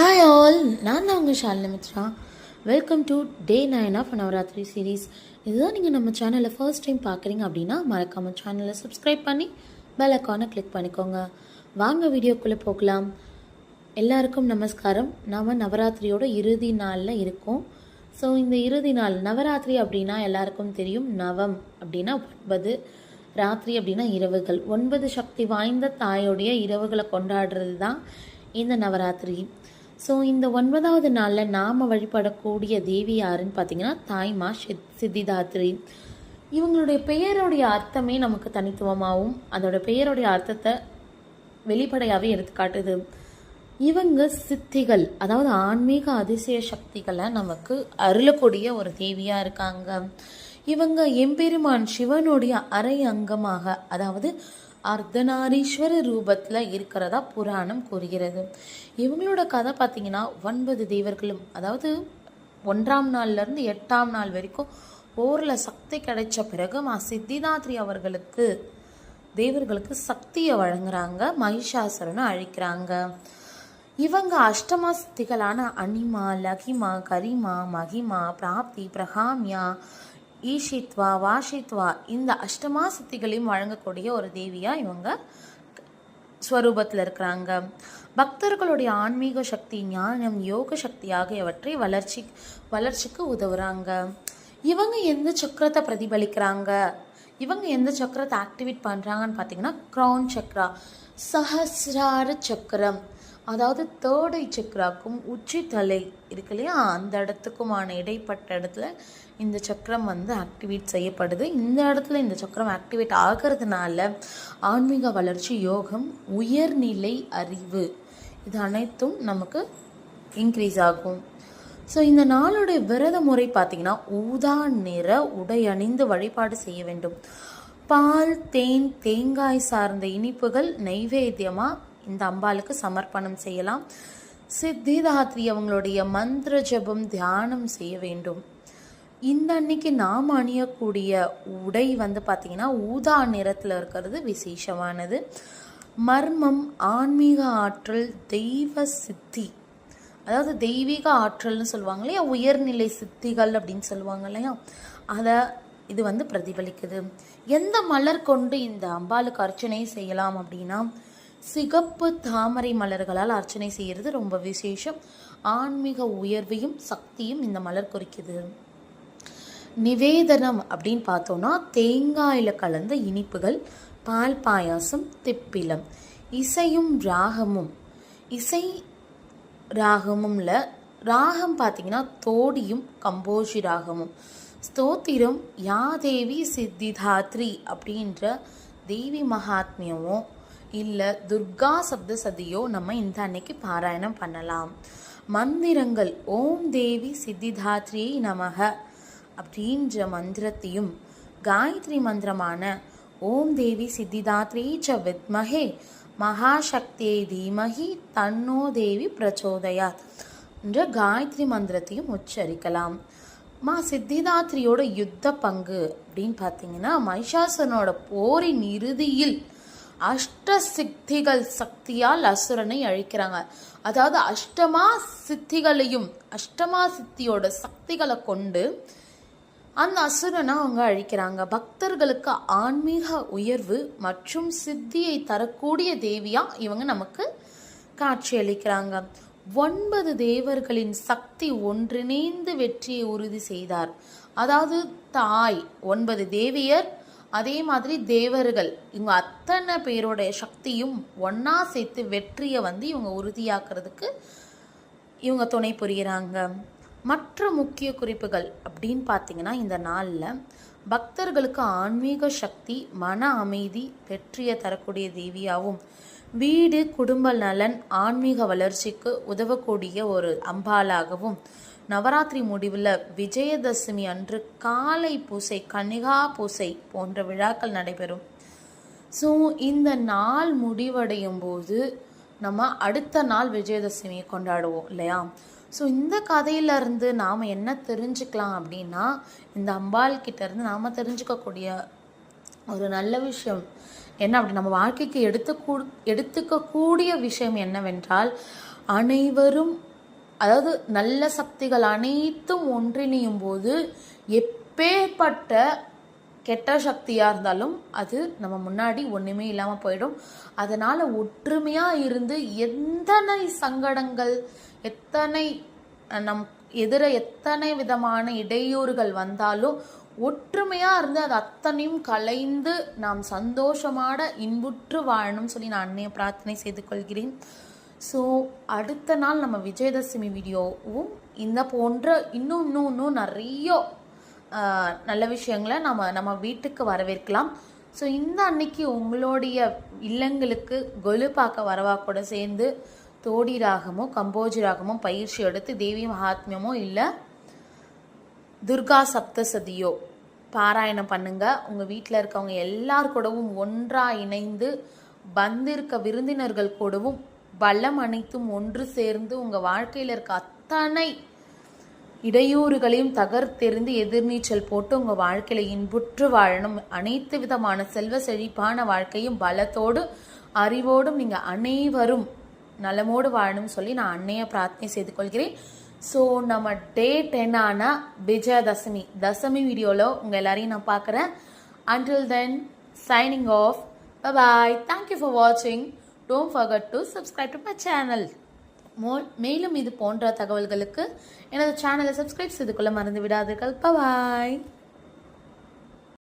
Hi all நான் தான் உங்கள் Shalini Mithra. Welcome to day nine of Navaratri series இதுதான் நீங்கள் நம்ம சேனலை ஃபர்ஸ்ட் டைம் பார்க்குறீங்க அப்படின்னா மறக்காம சேனலை சப்ஸ்கிரைப் பண்ணி பெல் ஐக்கானை கிளிக் பண்ணிக்கோங்க. வாங்க வீடியோக்குள்ளே போகலாம். எல்லாருக்கும் நமஸ்காரம். நாம் நவராத்திரியோட இறுதி நாளில் இருக்கோம். ஸோ இந்த இறுதி நாள் நவராத்திரி அப்படின்னா எல்லாருக்கும் தெரியும் நவம் அப்படின்னா ஒன்பது. ராத்திரி அப்படின்னா இரவுகள். ஒன்பது சக்தி வாய்ந்த தாயோடைய இரவுகளை கொண்டாடுறது தான் இந்த நவராத்திரி. ஸோ இந்த ஒன்பதாவது நாளில் நாம் வழிபடக்கூடிய தேவி யாருன்னு பார்த்தீங்கன்னா தாய்மா சித் சித்திதாத்ரி இவங்களுடைய பெயருடைய அர்த்தமே நமக்கு தனித்துவமாகவும் அதோட பெயருடைய அர்த்தத்தை வெளிப்படையாகவே எடுத்துக்காட்டுது இவங்க சித்திகள் அதாவது ஆன்மீக அதிசய சக்திகளை நமக்கு அருளக்கூடிய ஒரு தேவியாக இருக்காங்க. இவங்க எம்பெருமான் சிவனுடைய அரை அங்கமாக அதாவது அர்த்தநாரீஸ்வர ரூபத்தில் இருக்கிறதா புராணம் கூறுகிறது. இவங்களோட கதை பார்த்தீங்கன்னா ஒன்பது தேவர்களும் அதாவது ஒன்றாம் நாள்லேருந்து எட்டாம் நாள் வரைக்கும் போரில் சக்தி கிடைச்ச பிறகு மா சித்திதாத்ரி அவர்களுக்கு தேவர்களுக்கு சக்தியை வழங்குறாங்க மகிஷாசுரனை அழிக்கிறாங்க. இவங்க அஷ்டமா சித்திகளான அனிமா லகிமா கரிமா மகிமா பிராப்தி பிரகாமியா ஈஷித்வா வாஷித்வா இந்த அஷ்டமா சித்திகளையும் வழங்கக்கூடிய ஒரு தேவியா இவங்க ஸ்வரூபத்தில் இருக்கிறாங்க. பக்தர்களுடைய ஆன்மீக சக்தி ஞானம் யோக சக்தி ஆகியவற்றை வளர்ச்சி வளர்ச்சிக்கு உதவுறாங்க. இவங்க எந்த சக்கரத்தை பிரதிபலிக்கிறாங்க? இவங்க எந்த சக்கரத்தை ஆக்டிவேட் பண்ணுறாங்கன்னு பார்த்தீங்கன்னா க்ரௌன் சக்ரா சஹசிரார சக்கரம். அதாவது தேர்டை சக்கராக்கும் உச்சி தலை இருக்கு இல்லையா? அந்த இடத்துக்குமான இடைப்பட்ட இடத்துல இந்த சக்கரம் வந்து ஆக்டிவேட் செய்யப்படுது. இந்த இடத்துல இந்த சக்கரம் ஆக்டிவேட் ஆகிறதுனால ஆன்மீக வளர்ச்சி யோகம் உயர்நிலை அறிவு இது அனைத்தும் நமக்கு இன்க்ரீஸ் ஆகும். ஸோ இந்த நாளுடைய விரத முறை பார்த்திங்கன்னா ஊதா நிற உடை அணிந்து வழிபாடு செய்ய வேண்டும். பால் தேன் தேங்காய் சார்ந்த இனிப்புகள் நைவேத்தியமாக இந்த அம்பாளுக்கு சமர்ப்பணம் செய்யலாம். சித்திதாத்ரி அவங்களுடைய மந்திர ஜபம் தியானம் செய்ய வேண்டும். இந்த அன்னைக்கு நாம் அணியக்கூடிய உடை வந்து பார்த்திங்கன்னா ஊதா நிறத்தில் இருக்கிறது விசேஷமானது. மர்மம் ஆன்மீக ஆற்றல் தெய்வ சித்தி. அதாவது தெய்வீக ஆற்றல்னு சொல்லுவாங்க இல்லையா? உயர்நிலை சித்திகள் அப்படின்னு சொல்லுவாங்க இல்லையா? அதை இது வந்து பிரதிபலிக்குது. எந்த மலர் கொண்டு இந்த அம்பாளுக்கு அர்ச்சனை செய்யலாம் அப்படின்னா சிகப்பு தாமரை மலர்களால் அர்ச்சனை செய்கிறது ரொம்ப விசேஷம். ஆன்மீக உயர்வையும் சக்தியும் இந்த மலர் குறிக்குது. நிவேதனம் அப்படின்னு பார்த்தோன்னா தேங்காயில் கலந்த இனிப்புகள் பால் பாயாசம் திப்பிலம் இசையும் ராகமும். இசை ராகமும்ல ராகம் பார்த்தீங்கன்னா தோடியும் கம்போஷி ராகமும். ஸ்தோத்திரம் யாதேவி சித்திதாத்ரி அப்படின்ற தேவி மகாத்மியமும் இல்லை துர்கா சப்த சதியோ நம்ம இந்த அன்னைக்கு பாராயணம் பண்ணலாம். மந்திரங்கள் ஓம் தேவி சித்திதாத்ரியை நமக அப்படின்ற மந்திரத்தையும் காயத்ரி மந்திரமான ஓம் தேவி சித்திதாத்ரி ச வித்மஹே மகாசக்தியை தீமகி தன்னோ தேவி பிரச்சோதயாத் என்ற காயத்ரி மந்திரத்தையும் உச்சரிக்கலாம். மா சித்திதாத்ரியோட யுத்த பங்கு அப்படின்னு பார்த்தீங்கன்னா மைஷாசனோட போரின் இறுதியில் அஷ்ட சித்திகள் சக்தியால் அசுரனை அழிக்கிறாங்க. அதாவது அஷ்டமா சித்திகளையும் அஷ்டமா சித்தியோட சக்திகளை கொண்டு அந்த அசுரனை அவங்க அழிக்கிறாங்க. பக்தர்களுக்கு ஆன்மீக உயர்வு மற்றும் சித்தியை தரக்கூடிய தேவியா இவங்க நமக்கு காட்சி அளிக்கிறாங்க. ஒன்பது தேவர்களின் சக்தி ஒன்றிணைந்து வெற்றியை உறுதி செய்தார். அதாவது தாய் ஒன்பது தேவியர் அதே மாதிரி தேவர்கள் இவங்க அத்தனை பேரோடைய சக்தியும் ஒன்றா சேர்த்து வெற்றியை வந்து இவங்க உறுதியாக்குறதுக்கு இவங்க துணை புரிகிறாங்க மற்ற முக்கிய குறிப்புகள் அப்படின்னு பார்த்தீங்கன்னா இந்த நாளில் பக்தர்களுக்கு ஆன்மீக சக்தி மன அமைதி வெற்றியை தரக்கூடிய தேவியாகவும் வீடு குடும்ப நலன் ஆன்மீக வளர்ச்சிக்கு உதவக்கூடிய ஒரு அம்பாலாகவும் நவராத்திரி முடிவில் விஜயதசமி அன்று காலை பூசை கன்னிகா பூசை போன்ற விழாக்கள் நடைபெறும். ஸோ இந்த நாள் முடிவடையும் போது நம்ம அடுத்த நாள் விஜயதசமியை கொண்டாடுவோம் இல்லையா? ஸோ இந்த கதையிலேருந்து நாம் என்ன தெரிஞ்சுக்கலாம் அப்படின்னா இந்த அம்பாள் கிட்டேருந்து நாம் தெரிஞ்சுக்கக்கூடிய ஒரு நல்ல விஷயம் என்ன அப்படி நம்ம வாழ்க்கைக்கு எடுத்துக்கூ எடுத்துக்கக்கூடிய விஷயம் என்னவென்றால் அனைவரும் அதாவது நல்ல சக்திகள் அனைத்தும் ஒன்றிணையும் போது எப்பேற்பட்ட கெட்ட சக்தியாக இருந்தாலும் அது நம்ம முன்னாடி ஒன்றுமே இல்லாமல் போயிடும். அதனால் ஒற்றுமையாக இருந்து எத்தனை சங்கடங்கள் எத்தனை நம் எதிர எத்தனை விதமான இடையூறுகள் வந்தாலும் ஒற்றுமையாக இருந்து அது அத்தனையும் கலைந்து நாம் சந்தோஷமான இன்புற்று வாழணும்னு சொல்லி நான் அன்னைய பிரார்த்தனை செய்து கொள்கிறேன். ஸோ அடுத்த நாள் நம்ம விஜயதசமி வீடியோவும் இந்த போன்ற இன்னும் இன்னும் இன்னும் நிறைய நல்ல விஷயங்களை நம்ம நம்ம வீட்டுக்கு வரவேற்கலாம். ஸோ இந்த அன்னைக்கு உங்களுடைய இல்லங்களுக்கு கொலு பார்க்க வரவா கூட சேர்ந்து தோடி ராகமோ கம்போஜி ராகமோ பயிற்சி எடுத்து தேவி மகாத்மியமோ இல்லை துர்கா சப்தசதியோ பாராயணம் பண்ணுங்க. உங்கள் வீட்டில் இருக்கவங்க எல்லார் கூடவும் ஒன்றாக இணைந்து வந்திருக்க விருந்தினர்கள் கூடவும் பலம் அனைத்தும் ஒன்று சேர்ந்து உங்கள் வாழ்க்கையில் இருக்க அத்தனை இடையூறுகளையும் தகர்த்தெறிந்து எதிர்நீச்சல் போட்டு உங்கள் வாழ்க்கையில் இன்புற்று வாழணும். அனைத்து விதமான செல்வ செழிப்பான வாழ்க்கையும் பலத்தோடு அறிவோடும் நீங்கள் அனைவரும் நலமோடு வாழணும் சொல்லி நான் அன்னைய பிரார்த்தனை செய்து கொள்கிறேன். ஸோ நம்ம டே டென் விஜயதசமி. தசமி வீடியோவில் உங்கள் எல்லாரையும் நான் பார்க்குறேன். Until then signing off bye thank you for வாட்சிங் don't forget to subscribe to my channel மோ மேலும் இது போன்ற தகவல்களுக்கு எனது சேனலை சப்ஸ்கிரைப் செய்து கொள்ள மறந்து விடாதீர்கள் பாய்